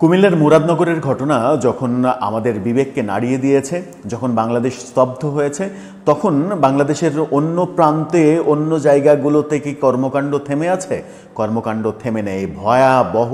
কুমিল্লার মুরাদনগরের ঘটনা যখন আমাদের বিবেককে নাড়িয়ে দিয়েছে, যখন বাংলাদেশ স্তব্ধ হয়েছে, তখন বাংলাদেশের অন্য প্রান্তে, অন্য জায়গাগুলোতে কি কর্মকাণ্ড থেমে আছে? কর্মকাণ্ড থেমে নেই। ভয়াবহ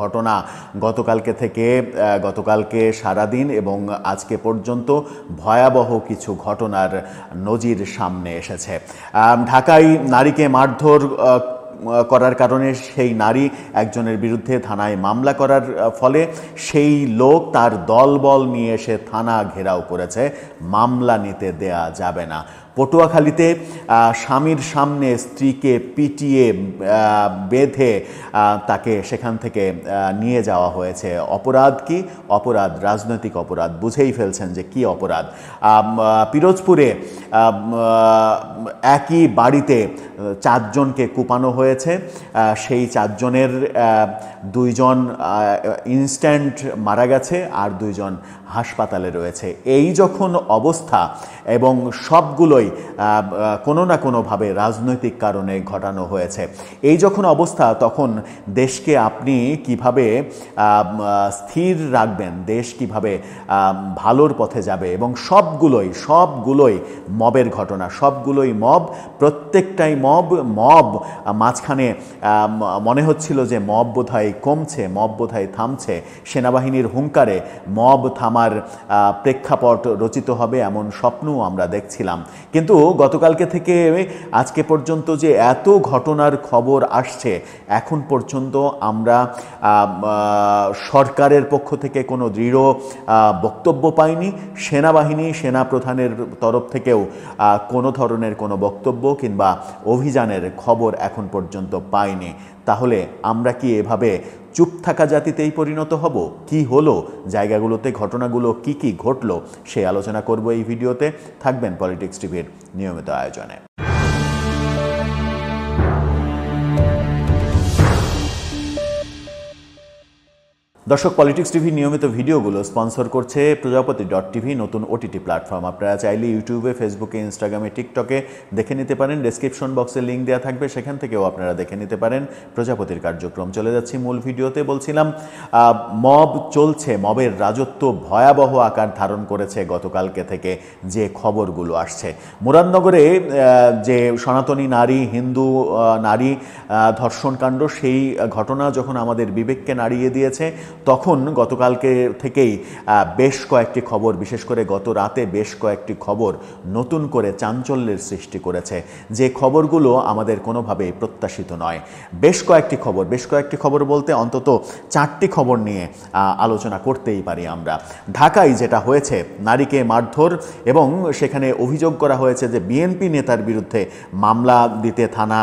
ঘটনা। গতকালকে থেকে গতকালকে সারাদিন এবং আজকে পর্যন্ত ভয়াবহ কিছু ঘটনার নজির সামনে এসেছে। ঢাকায় নারীকে মারধর করার কারণে সেই নারী একজনের বিরুদ্ধে থানায় মামলা করার ফলে সেই লোক তার দলবল নিয়ে এসে থানা ঘেরাও করেছে। মামলা নিতে দেয়া যাবে না। পটুয়াখালীতে স্বামীর সামনে স্ত্রীকে পিটিয়ে বেঁধে তাকে সেখান থেকে নিয়ে যাওয়া হয়েছে। অপরাধ কি? অপরাধ, রাজনৈতিক অপরাধ। বুঝেই ফেলছেন যে কি অপরাধ। পিরোজপুরে একই বাড়িতে চারজনকে কুপানো হয়েছে। সেই চারজনের দুইজন ইনস্ট্যান্ট মারা গেছে আর দুইজন হাসপাতালে রয়েছে। এই যখন অবস্থা এবং সবগুলোই কোনো না কোনোভাবে রাজনৈতিক কারণে ঘটানো হয়েছে। এই যখন অবস্থা, তখন দেশকে আপনি কীভাবে স্থির রাখবেন, দেশ কীভাবে ভালোর পথে যাবে এবং সবগুলোই সবগুলোই মবের ঘটনা, সবগুলোই মব, প্রত্যেকটাই মব মব, মাঝখানে মনে হচ্ছিল যে মব বোধহয় কমছে, মব বোধহয় থামছে। সেনাবাহিনীর হুঙ্কারে মব থামার প্রেক্ষাপট রচিত হবে এমন স্বপ্নও আমরা দেখছিলাম। কিন্তু গতকালকে থেকে আজকে পর্যন্ত যে এত ঘটনার খবর আসছে, এখন পর্যন্ত আমরা সরকারের পক্ষ থেকে কোনো দৃঢ় বক্তব্য পাইনি। সেনাবাহিনী সেনা প্রধানের তরফ থেকেও কোনো ধরনের কোনো বক্তব্য কিংবা অভিযানের খবর এখন পর্যন্ত পাইনি। তাহলে আমরা কি এভাবে চুপ থাকা জাতিতেই পরিণত হব। কি হলো? জায়গাগুলোতে ঘটনাগুলো কি কি ঘটলো? সে আলোচনা করব এই ভিডিওতে। থাকবেন পলিটিক্স টিভির নিয়মিত আয়োজনে। দর্শক পলিটিক্স টিভি নিয়মিত ভিডিওগুলো স্পন্সর করছে প্রজাপতি ডট টিভি, নতুন ওটিটি প্ল্যাটফর্ম আপনারা চাইলে ইউটিউবে ফেসবুকে ইনস্টাগ্রামে টিকটকে দেখে নিতে পারেন। ডেসক্রিপশন বক্সে লিঙ্ক দেওয়া থাকবে, সেখান থেকেও আপনারা দেখে নিতে পারেন প্রজাপতির কার্যক্রম। চলে যাচ্ছি মূল ভিডিওতে, বলছিলাম মব চলছে, মবের রাজত্ব ভয়াবহ আকার ধারণ করেছে গতকালকে থেকে যে খবরগুলো আসছে। মুরাদনগরে যে সনাতনী নারী, হিন্দু নারী ধর্ষণকাণ্ড, সেই ঘটনা যখন আমাদের বিবেককে নাড়িয়ে দিয়েছে তখন গতকালকে থেকেই বেশ কয়েকটি খবর, বিশেষ করে গত রাতে বেশ কয়েকটি খবর নতুন করে চাঞ্চল্যের সৃষ্টি করেছে। যে খবরগুলো আমাদের কোনোভাবেই প্রত্যাশিত নয়। বেশ কয়েকটি খবর, বেশ কয়েকটি খবর বলতে অন্তত চারটি খবর নিয়ে আলোচনা করতেই পারি আমরা। ঢাকায় যেটা হয়েছে, নারীকে মারধর এবং সেখানে অভিযোগ করা হয়েছে যে বিএনপি নেতার বিরুদ্ধে মামলা দিতে থানা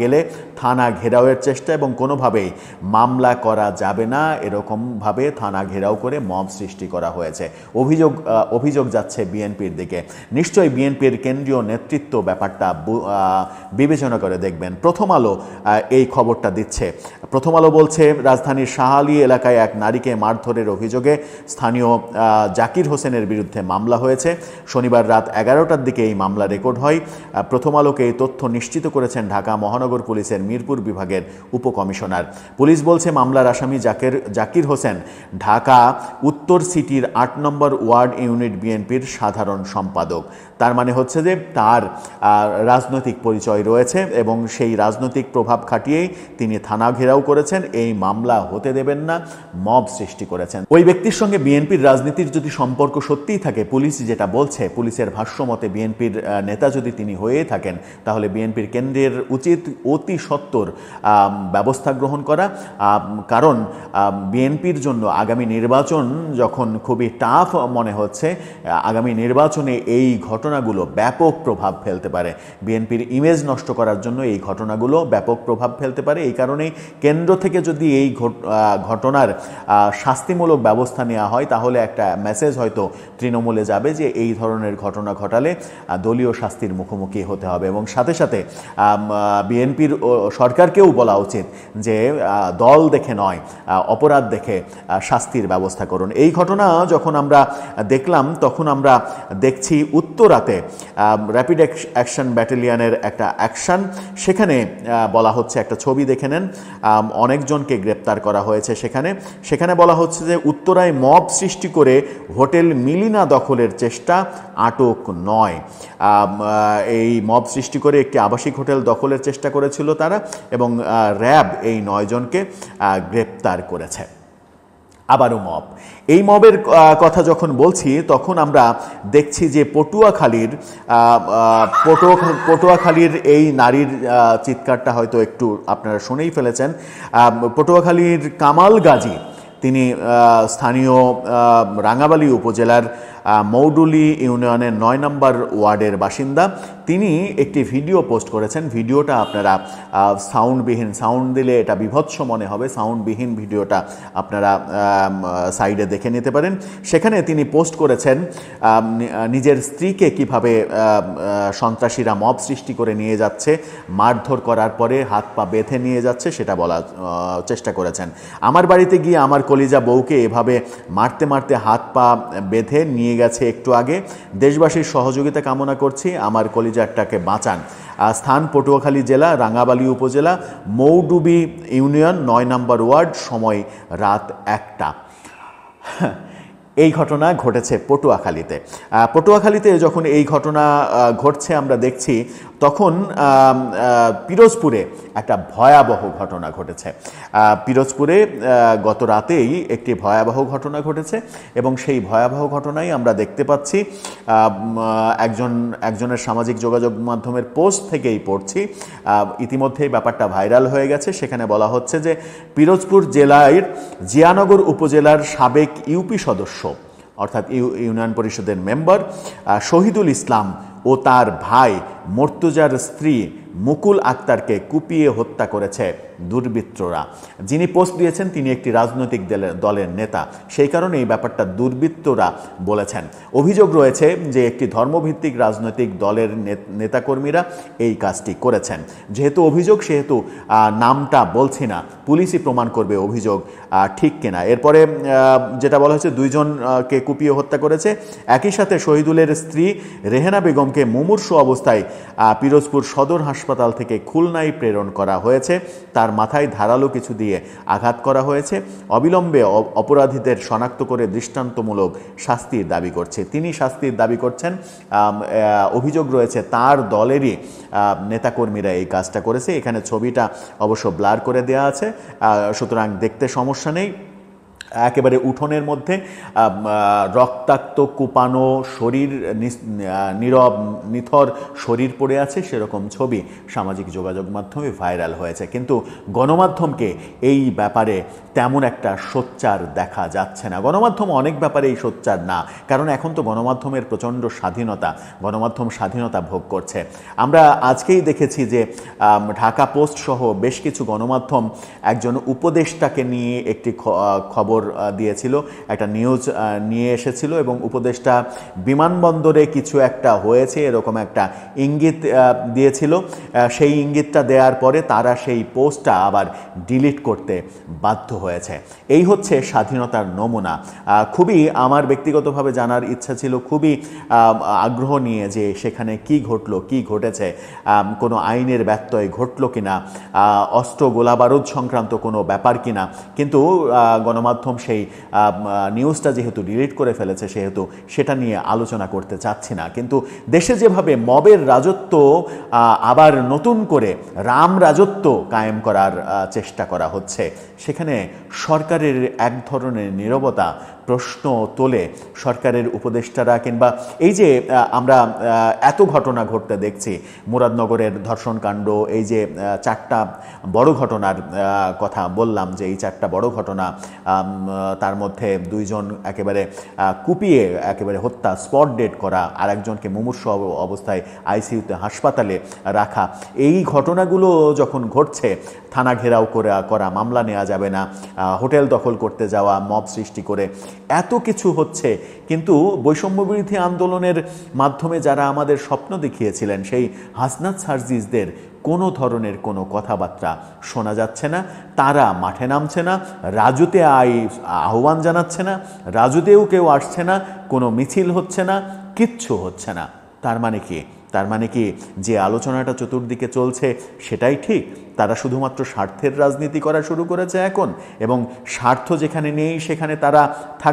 গেলে থানা ঘেরাওয়ের চেষ্টা এবং কোনোভাবেই মামলা করা যাবে না এরকমভাবে থানা ঘেরাও করে মব সৃষ্টি করা হয়েছে। অভিযোগ অভিযোগ যাচ্ছে বিএনপির দিকে। নিশ্চয়ই বিএনপির কেন্দ্রীয় নেতৃত্ব ব্যাপারটা বিবেচনা করে দেখবেন। প্রথম আলো এই খবরটা দিচ্ছে। প্রথম আলো বলছে, রাজধানীর শাহালি এলাকায় এক নারীকে মারধরের অভিযোগে স্থানীয় জাকির হোসেনের বিরুদ্ধে মামলা হয়েছে। শনিবার রাত এগারোটার দিকে এই মামলা রেকর্ড হয়। প্রথম আলোকে এই তথ্য নিশ্চিত করেছেন ঢাকা মহানগর পুলিশের মিরপুর বিভাগের উপকমিশনার। পুলিশ বলছে, মামলার আসামি জাকের জাকির হোসেন ঢাকা উত্তর সিটির আট নম্বর ওয়ার্ড ইউনিট বিএনপির সাধারণ সম্পাদক। তার মানে হচ্ছে যে তার রাজনৈতিক পরিচয় রয়েছে এবং সেই রাজনৈতিক প্রভাব খাটিয়েই তিনি থানা ঘেরাও করেছেন। এই মামলা হতে দেবেন না মব সৃষ্টি করেছেন। ওই ব্যক্তির সঙ্গে বিএনপির রাজনীতির যদি সম্পর্ক সত্যিই থাকে পুলিশ যেটা বলছে পুলিশের ভাষ্যমতে বিএনপির নেতা যদি তিনি হয়ে থাকেন তাহলে বিএনপির কেন্দ্রের উচিত অতি সত্বর আম, ব্যবস্থা গ্রহণ করা। কারণ বিএনপির জন্য আগামী নির্বাচন যখন খুবই টাফ মনে হচ্ছে আগামী নির্বাচনে এই ঘটনাগুলো ব্যাপক প্রভাব ফেলতে পারে। বিএনপির ইমেজ নষ্ট করার জন্য এই ঘটনাগুলো ব্যাপক প্রভাব ফেলতে পারে। এই কারণেই কেন্দ্র থেকে যদি এই ঘটনার শাস্তিমূলক ব্যবস্থা নেওয়া হয় তাহলে একটা মেসেজ হয়তো তৃণমূলে যাবে যে এই ধরনের ঘটনা ঘটালে দলীয় শাস্তির মুখোমুখি হতে হবে। এবং সাথে সাথে বিএনপির সরকারকেও বলা উচিত যে দল দেখে নয় আহ, অপরাধ দেখে শাস্তির ব্যবস্থা করুন। এই ঘটনা যখন আমরা দেখলাম, তখন আমরা দেখছি উত্তরাতে র্যাপিড অ্যাকশন ব্যাটালিয়নের একটা অ্যাকশন সেখানে বলা হচ্ছে, একটা ছবি দেখে নেন অনেকজনকে গ্রেপ্তার করা হয়েছে সেখানে। সেখানে বলা হচ্ছে যে, উত্তরায় মব সৃষ্টি করে হোটেল মিলিনা দখলের চেষ্টা আটক নয়। এই মব সৃষ্টি করে একটি আবাসিক হোটেল দখলের চেষ্টা করেছিল তারা এবং র্যাব এই নয়জনকে গ্রেপ্তার করেছে। আবারও মব। এই মবের কথা যখন বলছি, তখন আমরা দেখছি যে পটুয়াখালীর পটুয়া পটুয়াখালীর এই নারীর চিৎকারটা হয়তো একটু আপনারা শুনেই ফেলেছেন। পটুয়াখালীর কামাল গাজী, তিনি স্থানীয় রাঙাবালি উপজেলার মৌডুলি ইউনিয়নের নয় নম্বর ওয়ার্ডের বাসিন্দা। তিনি একটি ভিডিও পোস্ট করেছেন। ভিডিওটা আপনারা সাউন্ডবিহীন, সাউন্ড দিলে এটা বিভৎস মনে হবে। সাউন্ডবিহীন ভিডিওটা আপনারা সাইডে দেখে নিতে পারেন। সেখানে তিনি পোস্ট করেছেন নিজের স্ত্রীকে কীভাবে সন্ত্রাসীরা মব সৃষ্টি করে নিয়ে যাচ্ছে, মারধর করার পরে হাত পা বেঁধে নিয়ে যাচ্ছে, সেটা বলার চেষ্টা করেছেন। আমার বাড়িতে গিয়ে আমার কলিজা বউকে এভাবে মারতে মারতে হাত পা বেঁধে নিয়ে গেছে একটু আগে। দেশবাসীর সহযোগিতা কামনা করছি, আমার কলিজারটাকে বাঁচান। স্থান পটুয়াখালী জেলা রাঙাবালি উপজেলা, মৌডুবি ইউনিয়ন, নয় নম্বর ওয়ার্ড, সময় রাত একটা। এই ঘটনা ঘটেছে পটুয়াখালীতে। পটুয়াখালীতে যখন এই ঘটনা ঘটছে আমরা দেখছি, তখন পিরোজপুরে একটা ভয়াবহ ঘটনা ঘটেছে। পিরোজপুরে গত রাতেই একটি ভয়াবহ ঘটনা ঘটেছে এবং সেই ভয়াবহ ঘটনাই আমরা দেখতে পাচ্ছি। একজন, একজনের সামাজিক যোগাযোগ মাধ্যমের পোস্ট থেকেই পড়ছি। ইতিমধ্যেই ব্যাপারটা ভাইরাল হয়ে গেছে। সেখানে বলা হচ্ছে যে, পিরোজপুর জেলার জিয়ানগর উপজেলার সাবেক ইউপি সদস্য অর্থাৎ ইউ- ইউনিয়ন পরিষদের মেম্বার শহীদুল ইসলাম ও তার ভাই মর্তুজার স্ত্রী মুকুল আক্তারকে কুপিয়ে হত্যা করেছে দুর্বৃত্তরা। যিনি পোস্ট দিয়েছেন, তিনি একটি রাজনৈতিক দলের নেতা। সেই কারণে এই ব্যাপারটা দুর্বৃত্তরা বলেছেন। অভিযোগ রয়েছে যে একটি ধর্মভিত্তিক রাজনৈতিক দলের নেতাকর্মীরা এই কাজটি করেছেন। যেহেতু অভিযোগ, সেহেতু নামটা বলছি না। পুলিশই প্রমাণ করবে অভিযোগ ঠিক কিনা। এরপরে যেটা বলা হয়েছে দুইজনকে কুপিয়ে হত্যা করেছে। একই সাথে শহীদুলের স্ত্রী রেহেনা বেগমকে মুমূর্ষু অবস্থায় পিরোজপুর সদর হাসপাতাল থেকে খুলনায় প্রেরণ করা হয়েছে। তার মাথায় ধারালো কিছু দিয়ে আঘাত করা হয়েছে। অবিলম্বে অপরাধীদের শনাক্ত করে দৃষ্টান্তমূলক শাস্তির দাবি করছে। তিনি শাস্তির দাবি করছেন অভিযোগ রয়েছে তার দলেরই নেতাকর্মীরা এই কাজটা করেছে। এখানে ছবিটা অবশ্য ব্লার করে দেওয়া আছে। সুতরাং দেখতে সমস্যা নেই। একেবারে উঠোনের মধ্যে রক্তাক্ত, কুপানো, শরীর নীরব, নিথর শরীর পড়ে আছে, সেরকম ছবি সামাজিক যোগাযোগ মাধ্যমে ভাইরাল হয়েছে। কিন্তু গণমাধ্যমকে এই ব্যাপারে তেমন একটা সোচ্চার দেখা যাচ্ছে না। গণমাধ্যম অনেক ব্যাপারে এই সোচ্চার না, কারণ এখন তো গণমাধ্যমের প্রচণ্ড স্বাধীনতা, গণমাধ্যম স্বাধীনতা ভোগ করছে। আমরা আজকেই দেখেছি যে ঢাকা পোস্ট সহ বেশ কিছু গণমাধ্যম একজন উপদেষ্টাকে নিয়ে একটি খবর দিয়েছিল একটা নিউজ নিয়ে এসেছিল এবং উপদেষ্টা বিমানবন্দরে কিছু একটা হয়েছে এরকম একটা ইঙ্গিত দিয়েছিল। সেই ইঙ্গিতটা দেওয়ার পরে তারা সেই পোস্টটা আবার ডিলিট করতে বাধ্য হয়েছে। এই হচ্ছে স্বাধীনতার নমুনা। খুবই আমার ব্যক্তিগতভাবে জানার ইচ্ছা ছিল খুবই আগ্রহ নিয়ে যে সেখানে কি ঘটলো কি ঘটেছে কোনো আইনের ব্যত্যয় ঘটলো কিনা অস্ত্র গোলাবারুদ সংক্রান্ত কোনো ব্যাপার কিনা। কিন্তু আহ, গণমাধ্যম সেই নিউজটা যেহেতু ডিলিট করে ফেলেছে, সেহেতু সেটা নিয়ে আলোচনা করতে চাচ্ছি না। কিন্তু দেশে যেভাবে মবের রাজত্ব আবার নতুন করে রাম রাজত্ব কায়েম করার চেষ্টা করা হচ্ছে, সেখানে সরকারের এক ধরনের নীরবতা প্রশ্ন তোলে সরকারের উপদেষ্টারা কিংবা এই যে আমরা এত ঘটনা ঘটতে দেখছি, মুরাদনগরের ধর্ষণকাণ্ড এই যে চারটা বড় ঘটনার কথা বললাম যে এই চারটা বড় ঘটনা তার মধ্যে দুইজন একেবারে কুপিয়ে একেবারে হত্যা, স্পট ডেট করা আর একজনকে মুমূর্ষ অবস্থায় আইসিইউতে হাসপাতালে রাখা, এই ঘটনাগুলো যখন ঘটছে, থানা ঘেরাও করে, করা, মামলা নেওয়া যাবে না হোটেল দখল করতে যাওয়া, মব সৃষ্টি করে এত কিছু হচ্ছে, কিন্তু বৈষম্য বিরোধী আন্দোলনের মাধ্যমে যারা আমাদের স্বপ্ন দেখিয়েছিলেন, সেই হাসনাত সার্জিসদের কোনো ধরনের কোনো কথাবার্তা শোনা যাচ্ছে না, তারা মাঠে নামছে না, রাজুতে আই, আহ্বান জানাচ্ছে না, রাজুতেও কেউ আসছে না, কোনো মিছিল হচ্ছে না, কিচ্ছু হচ্ছে না। তার মানে কি? তার মানে কি যে আলোচনাটা চতুর্দিকে চলছে সেটাই ঠিক? তারা শুধুমাত্র স্বার্থের রাজনীতি করা শুরু করেছে এখন এবং স্বার্থ যেখানে নেই সেখানে তারা থাক